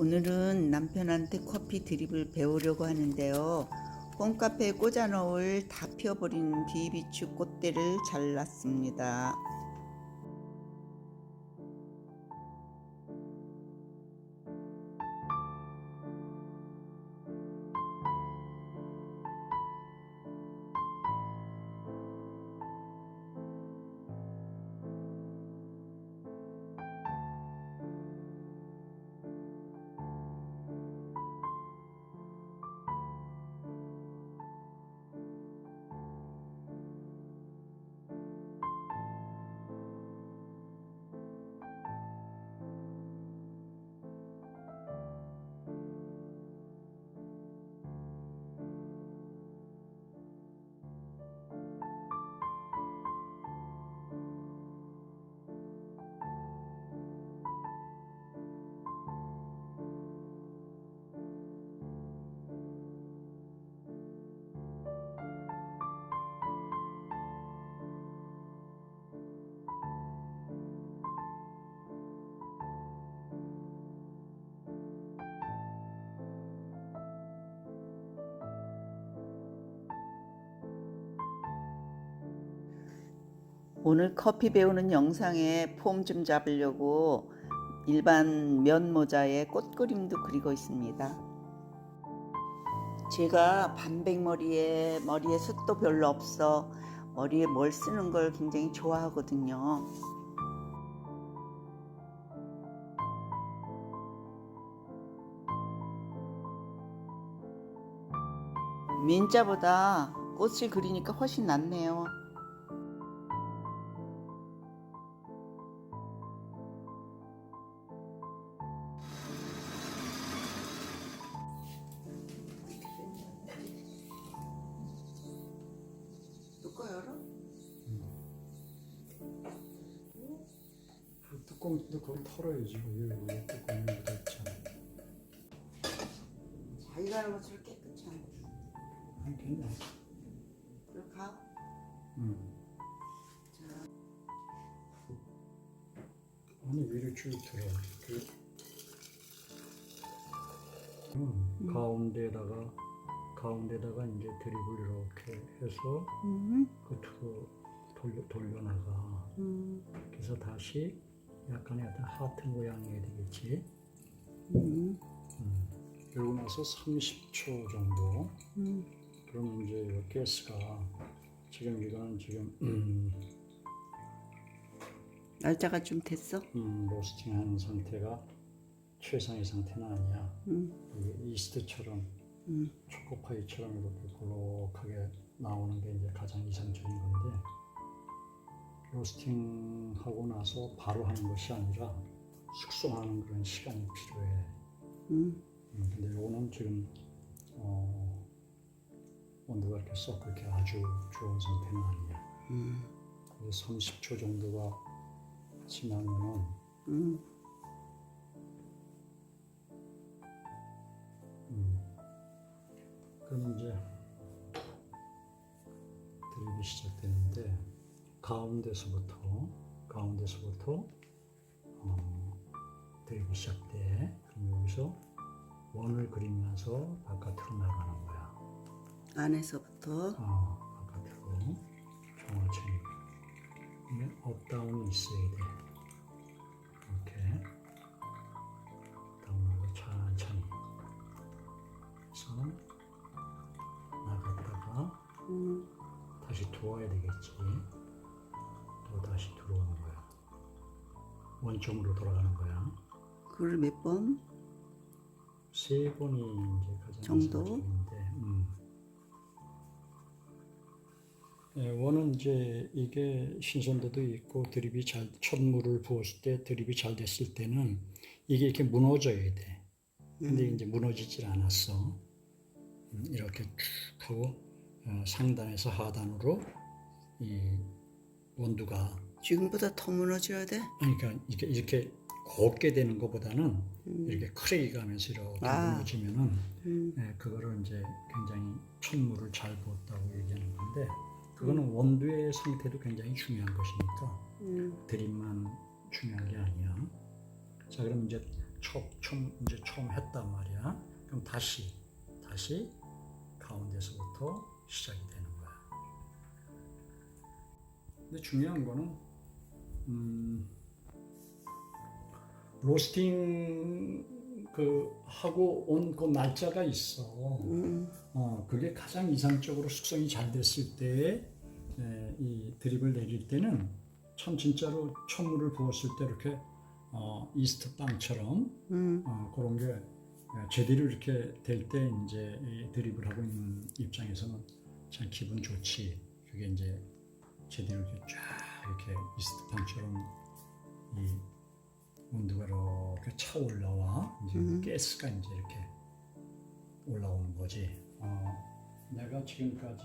오늘은 남편한테 커피 드립을 배우려고 하는데요. 홈카페에 꽂아 놓을 다 피어버린 비비추 꽃대를 잘랐습니다. 오늘 커피 배우는 영상에 폼 좀 잡으려고 일반 면 모자에 꽃 그림도 그리고 있습니다. 제가 반백머리에 머리에 숱도 별로 없어 머리에 뭘 쓰는 걸 굉장히 좋아하거든요. 민자보다 꽃을 그리니까 훨씬 낫네요. 뚜껑도 거기 털어야지 왜, 왜 뚜껑이 묻어 있잖아? 자기가 하는 것처럼 깨끗이 안 해. 아니 괜찮아. 그리고 가. 응. 자, 아니 위로 쭉 들어 그, 응. 가운데다가 가운데다가 이제 드립을 이렇게 해서 음, 끝으로 돌려 돌려나가. 음, 그래서 다시 약간의 어떤 하트 모양이 되겠지 음, 음. 그러고 나서 30초 정도 음. 그럼 이제 이 가스가 지금 이거는 지금 음, 날짜가 좀 됐어? 음, 로스팅하는 상태가 최상의 상태는 아니야. 음, 이스트처럼 음, 초코파이처럼 이렇게 볼록하게 나오는 게 이제 가장 이상적인 건데 로스팅 하고 나서 바로 하는 것이 아니라 숙성하는 그런 시간이 필요해. 음, 음, 근데 이거는 지금 어, 온도가 이렇게 썩 그렇게 아주 좋은 상태는 아니야. 음, 그래서 30초 정도가 지나면은 음. 음, 그럼 이제 드립이 시작되는데 가운데서부터 가운데서부터 어, 드립이 시작돼. 그럼 여기서 원을 그리면서 바깥으로 나가는 거야. 안에서부터 어, 바깥으로 이게 업다운이 있어야 돼. 이렇게 다운하고 천천히 그래서 나갔다가 음, 다시 들어와야 되겠지. 또 다시 들어오는 거야. 원점으로 돌아가는 거야. 그걸 몇 번? 세 번이 이제 가장 정도? 이상적인데, 음. 예, 원은 이제 이게 신선도도 있고 드립이 잘 첫물을 부었을 때 드립이 잘 됐을 때는 이게 이렇게 무너져야 돼. 근데 이제 무너지질 않았어. 음, 이렇게 쭉 하고 어, 상단에서 하단으로 이 원두가 지금보다 더 무너져야 돼? 그러니까 이렇게 이렇게 곱게 되는 것보다는 이렇게 크레이 가면서 이렇게 아. 무너지면은 음, 예, 그거를 이제 굉장히 천물을 잘 부었다고 얘기하는 건데 그거는 원두의 상태도 굉장히 중요한 것이니까 음, 드립만 중요한 게 아니야. 자 그럼 이제 처음, 처음 이제 처음 했단 말이야. 그럼 다시 다시 가운데서부터 시작이 되는. 근데 중요한 거는 음, 로스팅 그 하고 온 그 날짜가 있어. 음. 어, 그게 가장 이상적으로 숙성이 잘 됐을 때에 에, 이 드립을 내릴 때는 참 진짜로 천물을 부었을 때 이렇게 어, 이스트 빵처럼 음. 어, 그런 게 에, 제대로 이렇게 될 때 이제 이 드립을 하고 있는 입장에서는 참 기분 좋지. 그게 이제 제대로 이렇게 쫙 이렇게 이스트 빵처럼 이 온도가 이렇게 차 올라와 이제 음. 가스가 이제 이렇게 올라오는 거지. 어, 내가 지금까지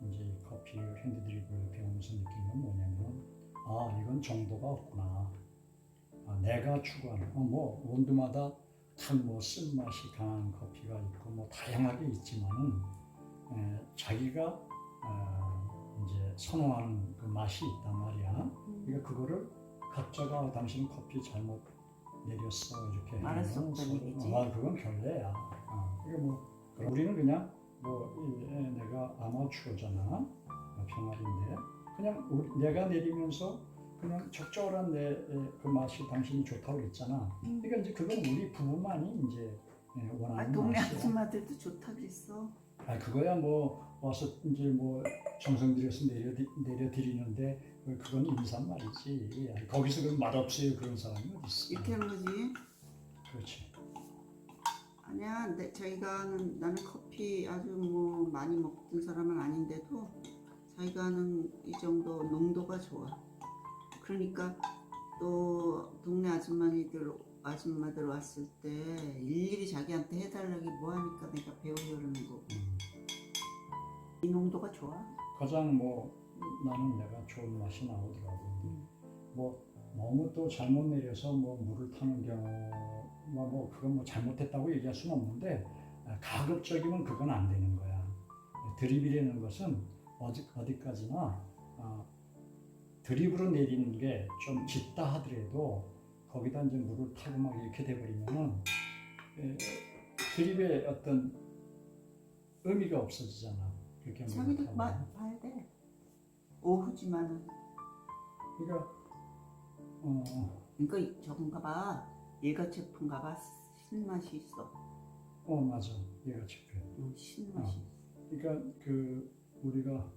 이제 이 커피 핸드드립을 배우면서 느낀 건 뭐냐면 아 이건 정도가 없구나. 아, 내가 추구하는 어, 뭐 온도마다 탄뭐 쓴맛이 강한 커피가 있고 뭐 다양하게 있지만은 에, 자기가 어, 이제 선호하는 그 맛이 있단 말이야. 그러니까 그거를 각자가 당신 커피 잘못 내렸어 이렇게 말할 수 서- 얘기지. 아 그건 결례야. 어, 이게 뭐 그럼 우리는 그냥 뭐 이- 에, 내가 아마추어잖아 어, 병아리인데 그냥 우리- 내가 내리면서 그냥 적절한 내 그 맛이 당신이 좋다고 그랬잖아. 음. 그러니까 이제 그건 우리 부부만이 이제 예, 아, 원하는 동네 맛이야. 아줌마들도 좋다 그랬어. 아 그거야 뭐 와서 이제 뭐 정성 들여서 내려 내려 드리는데 그건 인사말이지. 아니, 거기서 그럼 맛없어요 그런 사람이 어디 있어? 이렇게 하는 거지. 그렇지. 아니야, 내, 자기가 하는 나는 커피 아주 뭐 많이 먹던 사람은 아닌데도 자기가 하는 이 정도 농도가 좋아. 그러니까 또 동네 아줌마들 아줌마들 왔을 때 일일이 자기한테 해달라기 뭐 하니까 내가 배우려는 거고 음. 이 농도가 좋아. 가장 뭐 나는 내가 좋은 맛이 나오더라고. 음. 뭐 너무 또 잘못 내려서 뭐 물을 타는 경우가 뭐 그건 뭐 잘못했다고 얘기할 수는 없는데 아, 가급적이면 그건 안 되는 거야. 드립이라는 것은 어디 어디까지나 아, 드립으로 내리는 게 좀 짙다 하더라도 거기다 이제 물을 타고 막 이렇게 돼버리면은 에, 드립의 어떤 의미가 없어지잖아. 물을 자기도. 마, 봐야 돼. 오후지만은 그러니까 어, 그러니까 저건가 봐. 일가체품가 봐. 신맛이 있어. 어 맞아 얘가 체크해. 응, 신맛이. 그러니까 그 우리가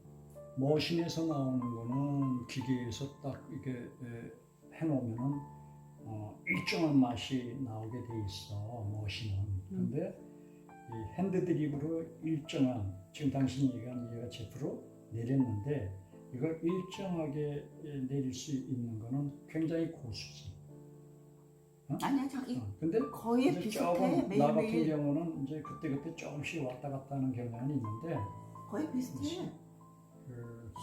머신에서 나오는 거는 기계에서 딱 이렇게 에, 해놓으면은 어, 일정한 맛이 나오게 돼 있어 머신은. 근데 이 핸드 드립으로 일정한 지금 당신이 얘기한 얘가 제프로 내렸는데 이걸 일정하게 에, 내릴 수 있는 거는 굉장히 고수지. 아니야, 자기 어, 근데 거의 이제 비슷해. 조금 나 같은 매일매일 경우는 이제 그때 그때 조금씩 왔다 갔다 하는 경향이 있는데 거의 비슷해. 그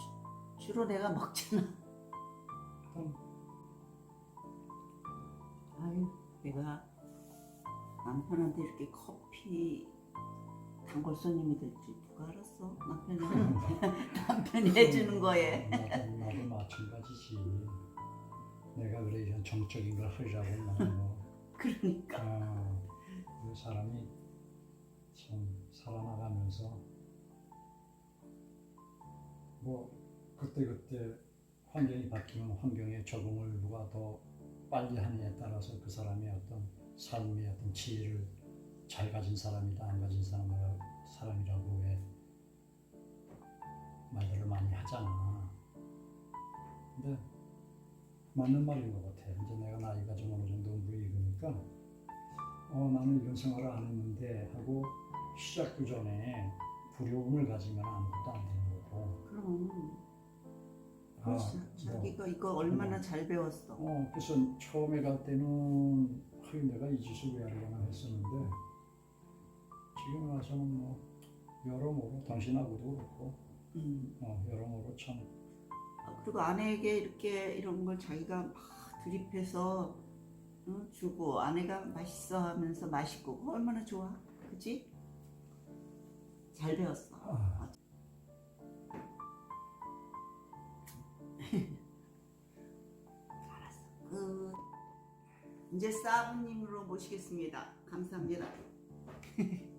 주로 내가 먹잖아. 좀 아유, 내가 남편한테 이렇게 커피 단골 손님이 될줄 누가 알았어? 남편이 남편이 해주는 거에. 나도, 나도 마찬가지지. 내가 그래 이런 정적인 걸 하려고 나는 뭐 그러니까. 아, 그 사람이 참 살아나가면서 뭐 그때 그때 환경이 바뀌면 환경에 적응을 누가 더 빨리 하느냐에 따라서 그 사람의 어떤 삶의 어떤 지혜를 잘 가진 사람이다 안 가진 사람이라, 사람이라고 왜 말들을 많이 하잖아. 근데 맞는 말인 것 같아. 이제 내가 나이가 좀 어느 정도 무르익으니까 어 나는 이런 생활을 안 했는데 하고 시작도 전에 두려움을 가지면 아무것도 안 되는 거고. 그럼 아, 뭐, 자기가 이거 얼마나 잘 배웠어. 어 그래서 처음에 갈 때는 허이 내가 이 짓을 왜 하려나 했었는데 지금 와서는 뭐 여러모로 당신하고도 그렇고 음. 어, 여러모로 참 아, 그리고 아내에게 이렇게 이런 걸 자기가 막 드립해서 어, 주고 아내가 맛있어 하면서 맛있고 그거 얼마나 좋아, 그지? 잘 배웠어. 아, 끝. 이제 사부님으로 모시겠습니다. 감사합니다.